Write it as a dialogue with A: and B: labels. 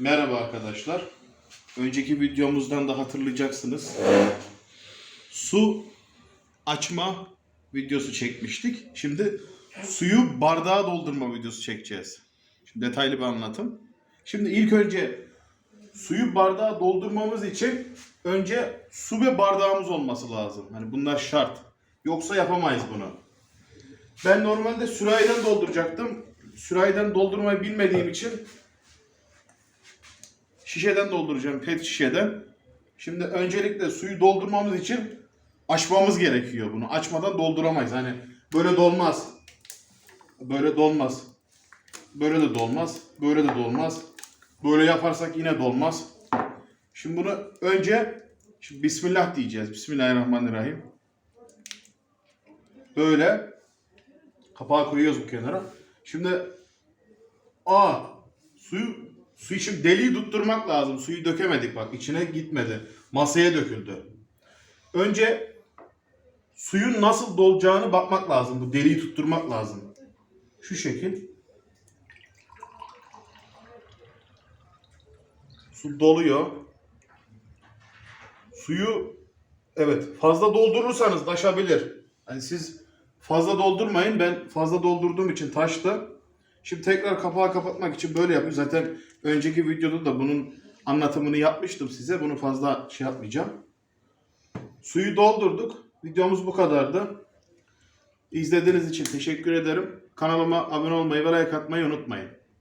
A: Merhaba arkadaşlar. Önceki videomuzdan da hatırlayacaksınız. Su açma videosu çekmiştik. Şimdi suyu bardağa doldurma videosu çekeceğiz. Şimdi detaylı bir anlatım. Şimdi ilk önce suyu bardağa doldurmamız için önce su ve bardağımız olması lazım. Hani bunlar şart. Yoksa yapamayız bunu. Ben normalde sürahiden dolduracaktım. Sürahiden doldurmayı bilmediğim için şişeden dolduracağım. Pet şişeden. Şimdi öncelikle suyu doldurmamız için açmamız gerekiyor bunu. Açmadan dolduramayız. Hani böyle dolmaz. Böyle dolmaz. Böyle de dolmaz. Böyle de dolmaz. Böyle yaparsak yine dolmaz. Şimdi bunu önce şimdi Bismillah diyeceğiz. Bismillahirrahmanirrahim. Böyle kapağı koyuyoruz bu kenara. Şimdi a suyu su için deliği tutturmak lazım. Suyu dökemedik bak içine gitmedi. Masaya döküldü. Önce suyun nasıl dolacağını bakmak lazım. Bu deliği tutturmak lazım. Şu şekil. Su doluyor. Suyu evet fazla doldurursanız taşabilir. Hani siz fazla doldurmayın. Ben fazla doldurduğum için taştı. Şimdi tekrar kapağı kapatmak için böyle yapıyorum. Zaten önceki videoda da bunun anlatımını yapmıştım size. Bunu fazla şey yapmayacağım. Suyu doldurduk. Videomuz bu kadardı. İzlediğiniz için teşekkür ederim. Kanalıma abone olmayı ve like atmayı unutmayın.